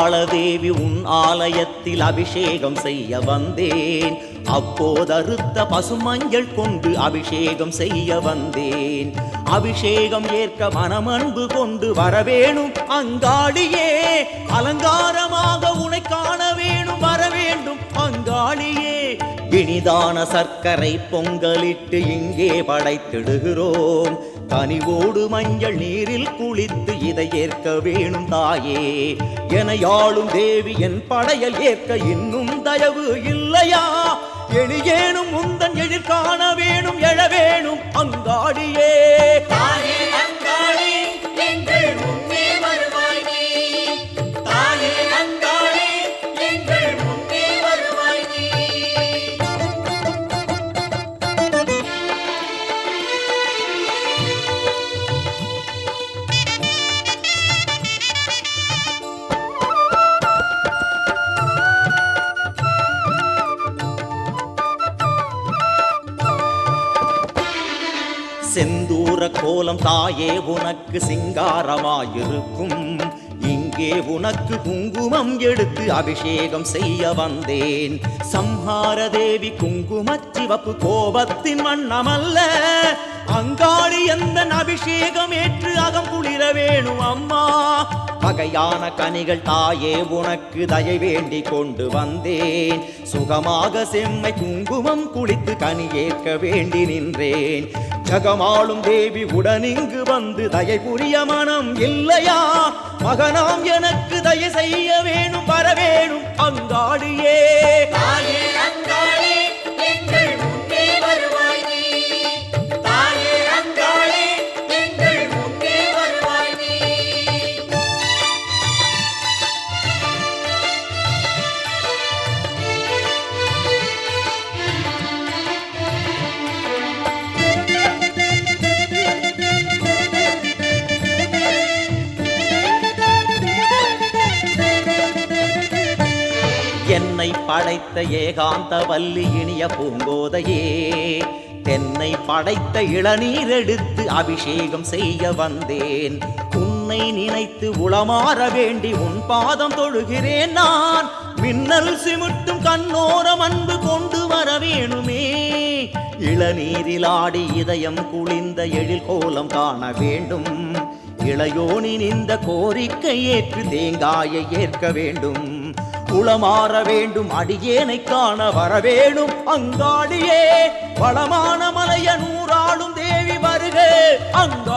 அங்காள உன் ஆலயத்தில் அபிஷேகம் செய்ய வந்தேன். அப்போதறுத்த பசுமஞ்சள் கொண்டு அபிஷேகம் செய்ய வந்தேன். அபிஷேகம் ஏற்க மனமன்பு கொண்டு வரவேணும் அங்காளியே. அலங்காரமாக உனை காண வேணும் வரவேண்டும் அங்காளியே. இனிதான சர்க்கரை பொங்கலிட்டு இங்கே படைத்திடுகிறோம். கனிவோடு மஞ்சள் நீரில் குளித்து இதை ஏற்க வேணும் தாயே. என யாழும் தேவி என் படையல் ஏற்க இன்னும் தயவு இல்லையா? எளியேனும் முந்தன் எழிர்காண வேணும் எழ வேணும் அங்காடியே. செந்தூர கோலம் தாயே உனக்கு சிங்காரமாயிருக்கும். இங்கே உனக்கு குங்குமம் எடுத்து அபிஷேகம் செய்ய வந்தேன். சம்ஹார தேவி குங்கும சிவப்பு கோபத்தின் வண்ணமல்ல. அங்காளி எந்த அபிஷேகம் ஏற்று அகம் குளிர வேணும் அம்மா. பகையான கனிகள் தாயே உனக்கு தயை வேண்டி கொண்டு வந்தேன். சுகமாக செம்மை குங்குமம் குளித்து கனி ஏற்க வேண்டி நின்றேன். ஜகமாளும் தேவி உடனிங்கு வந்து தயை புரிய மனம் இல்லையா? மகனாம் எனக்கு தயை செய்ய வேணும் வரவேணும் அங்காடியே படைத்த ஏகாந்த வல்லி இனிய பூங்கோதையே தென்னை படைத்த இளநீர் எடுத்து அபிஷேகம் செய்ய வந்தேன். உன்னை நினைத்து உளமாற வேண்டி உன் பாதம் தொழுகிறேன் நான். மின்னல் சிமிட்டும் கண்ணோரம் அன்பு கொண்டு வர வேணுமே. இளநீரில் ஆடி இதயம் குளிந்த எழில் கோலம் காண வேண்டும். இளையோனின் இந்த கோரிக்கை ஏற்று தேங்காயை ஏற்க வேண்டும். குளமாற வேண்டும் அடியேனை காண வர வேணும் அங்காடியே வளமான மலைய நூறாளும் தேவி வருக அங்க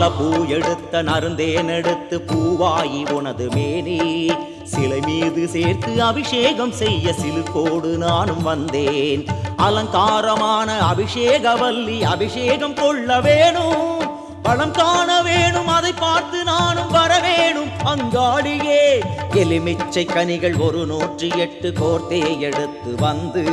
பல பூ எடுத்த நருந்தேன் எடுத்து பூவாயி உனது மேனி. சிலை மீது சேர்த்து அபிஷேகம் செய்ய சிலுக்கோடு நானும் வந்தேன். அலங்காரமான அபிஷேகவல்லி அபிஷேகம் கொள்ள வேணும். பழம் காண வேணும் அதை பார்த்து நானும் வர வேணும். அங்காடியே எலுமிச்சை கனிகள் ஒரு நூற்றி எட்டு கோர்த்தே எடுத்து வந்து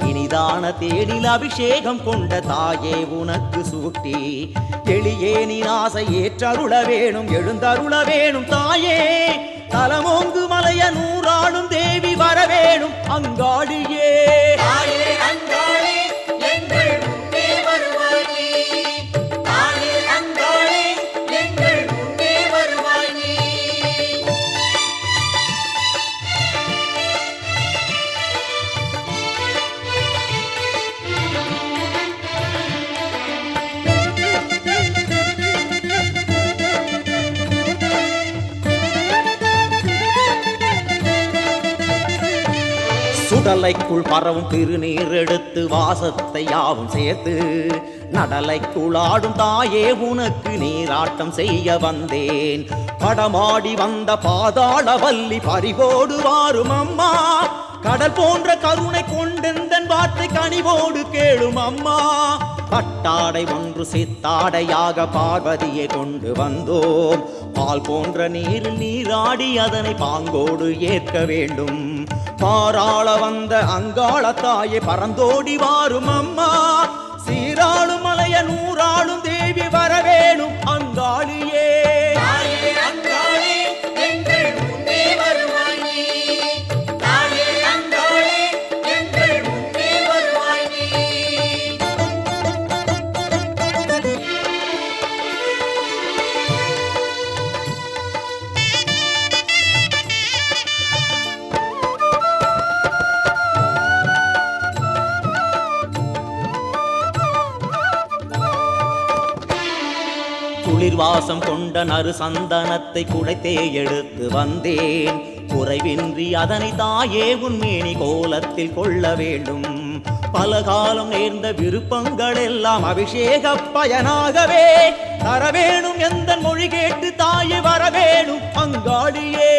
இனிதான தேடில் அபிஷேகம் கொண்ட தாயே உனக்கு சூட்டி. எளியே நீ ஆசை ஏற்றருள வேணும் எழுந்தருள வேணும் தாயே. தலமோங்கு மலைய நூறாளும் தேவி வரவேணும் அங்காடியே. சுடலைக்குள் பரவும் திருநீர் எடுத்து வாசத்தை யாவும் சேர்த்து நடலைக்குளாடும் தாயே உனக்கு நீராட்டம் செய்ய வந்தேன். படமாடி வந்த பாதாள வல்லி பறிபோடு வாரும் அம்மா. கடல் போன்ற கருணை கொண்டெந்தன் வார்த்தை கனிவோடு கேளும் அம்மா. பட்டாடை ஒன்று சித்தாடையாக பார்வதியை கொண்டு வந்தோம். பால் போன்ற நீரில் நீராடி அதனை பாங்கோடு ஏற்க வேண்டும். பாராள வந்த அங்காள தாயே பறந்தோடி வாரும் அம்மா. சீராளும் மலைய நூறாளும் தேவி வரவேணும். அங்காளியே பாசம் கொண்ட நறு சந்தனத்தை குடைத்தே எடுத்து வந்தேன். குறைவின்றி அதனை தாயே உன்மேனி கோலத்தில் கொள்ள வேண்டும். பல காலம் நேர்ந்த விருப்பங்கள் எல்லாம் அபிஷேக பயனாகவே. தரவேணும் எந்த மொழி கேட்டு தாயே வரவேணும். அங்காடியே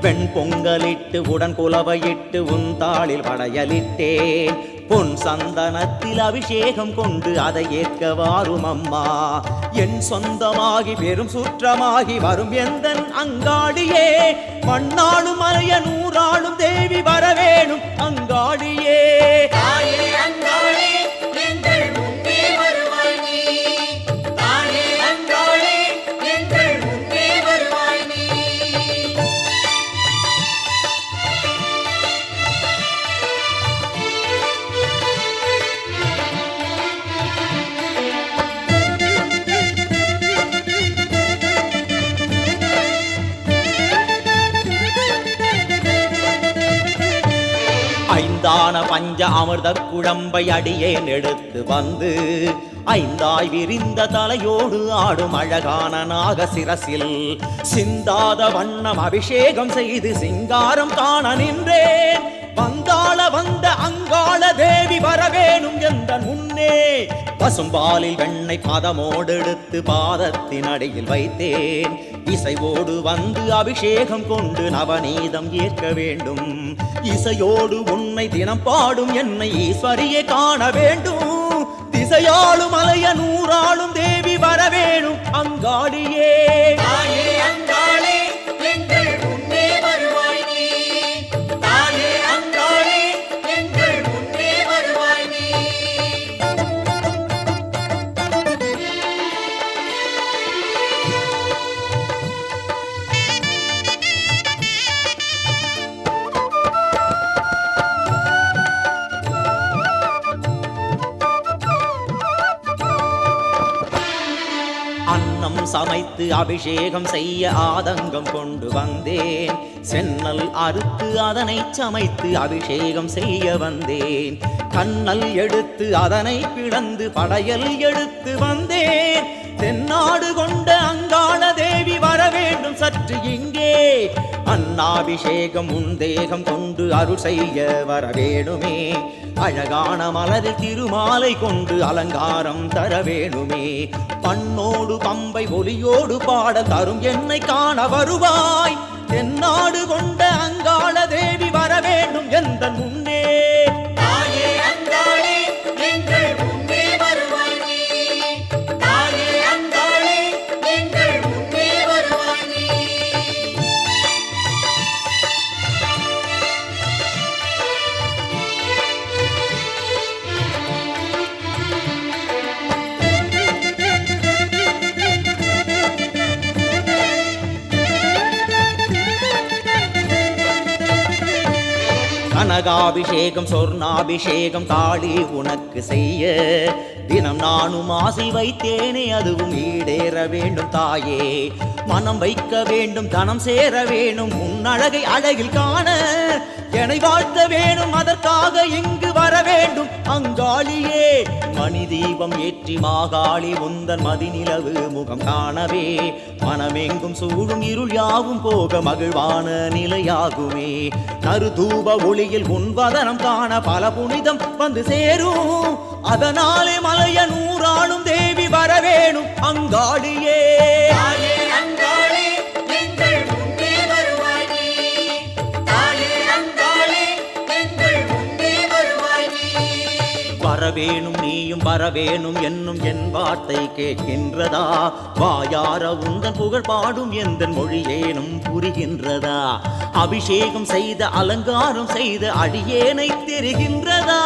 வெண் பொங்கலிட்டு உடன் குலவையிட்டு உன் தாளில் படையலிட்டேன் பொன் சந்தனத்தில் அபிஷேகம் கொண்டு அதை ஏற்க வாரும் அம்மா. என் சொந்தமாகி பெரும் சுற்றமாகி வரும் எந்த அங்காடியே. மண்ணாளும் அலைய நூறாளும் தேவி வரவேணும் அங்காடியே. ஐந்தான பஞ்ச அமிர்த குழம்பை அடியேன் எடுத்து வந்து ஐந்தாய் விரிந்த தலையோடு ஆடும் அழகான நாக சிரசில் சிந்தாத வண்ணம் அபிஷேகம் செய்து சிங்காரம் காண நின்றேன். வந்தாள வந்த அங்காள தேவி வரவேணும் எந்த முன்னே பசும்பாலில் வெண்ணை பாதமோடு எடுத்து பாதத்தின் அடியில் வைத்தேன். இசையோடு வந்து அபிஷேகம் கொண்டு நவநீதம் ஏற்க வேண்டும். இசையோடு உன்னை தினம் பாடும் என்னை ஈஸ்வரியை காண வேண்டும். திசையாளும் அலைய நூறாளும் தேவி வரவேணும் அங்காடியே. சமைத்து அபிஷேகம் செய்ய ஆதங்கம் கொண்டு வந்தேன். சென்னல் அறுத்து அதனை சமைத்து அபிஷேகம் செய்ய வந்தேன். கண்ணல் எடுத்து அதனை பிளந்து படையல் எடுத்து வந்தேன். அன்னாபிஷேகம் உன் தேகம் கொண்டு அருள் செய்ய வர வேணுமே அழகான மலரில் திருமாலை கொண்டு அலங்காரம் தர வேணுமே. பண்ணோடு பம்பை ஒலியோடு பாட தரும் என்னை காண வருவாய். தென்னாடு கொண்ட அங்காள கனகாபிஷேகம் சொர்ணாபிஷேகம் காளி உனக்கு செய்ய. தினம் நானும் ஆசை வைத்தேனே அதுவும் ஈடேற வேண்டும் தாயே. மனம் வைக்க வேண்டும் தனம் சேர வேணும் உன் அழகை அழகில் காண. என்னை வாழ்த்த வேணும் அதற்காக இங்கு வர வேண்டும். அங்காளியே மணி தீபம் ஏற்றி மாகாளி உந்தன் மதிநிலவு முகம் காணவே. மனமெங்கும் சூழும் இருள் யாவும் போக மகிழ்வான நிலையாகுமே. நறுதூப ஒளியில் உன்வதனம் காண பல புனிதம் வந்து சேரும். அதனாலே மலைய நூறாளும் தேவி வரவேணும் அங்காளியே. தாயே வரவேணும் நீயும் வரவேணும் என்னும் என் வார்த்தை கேட்கின்றதா? வாயார உந்தன் புகழ் பாடும் எந்த மொழியேனும் புரிகின்றதா? அபிஷேகம் செய்த அலங்காரம் செய்த அடியேனை தெரிகின்றதா?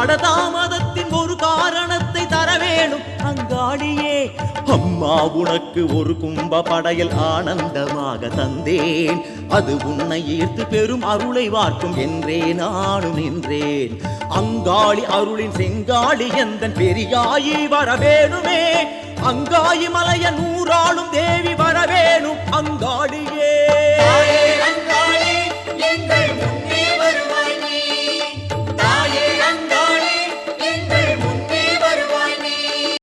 அடதாமதத்தின் ஒரு காரணத்தை தர வேணும் அங்காளியே அம்மா உனக்கு ஒரு கும்ப படையல் ஆனந்தமாக தந்தேன். அது உன்னை ஈர்த்து பெரும் அருளை வார்க்கும் என்றே நானும் நின்றேன். அங்காளி அருளின் செங்காளி எந்தன் பெரியாயி வரவேணுமே. அங்காயி மலைய நூறாளும் தேவி வரவேணும் அங்காடியே.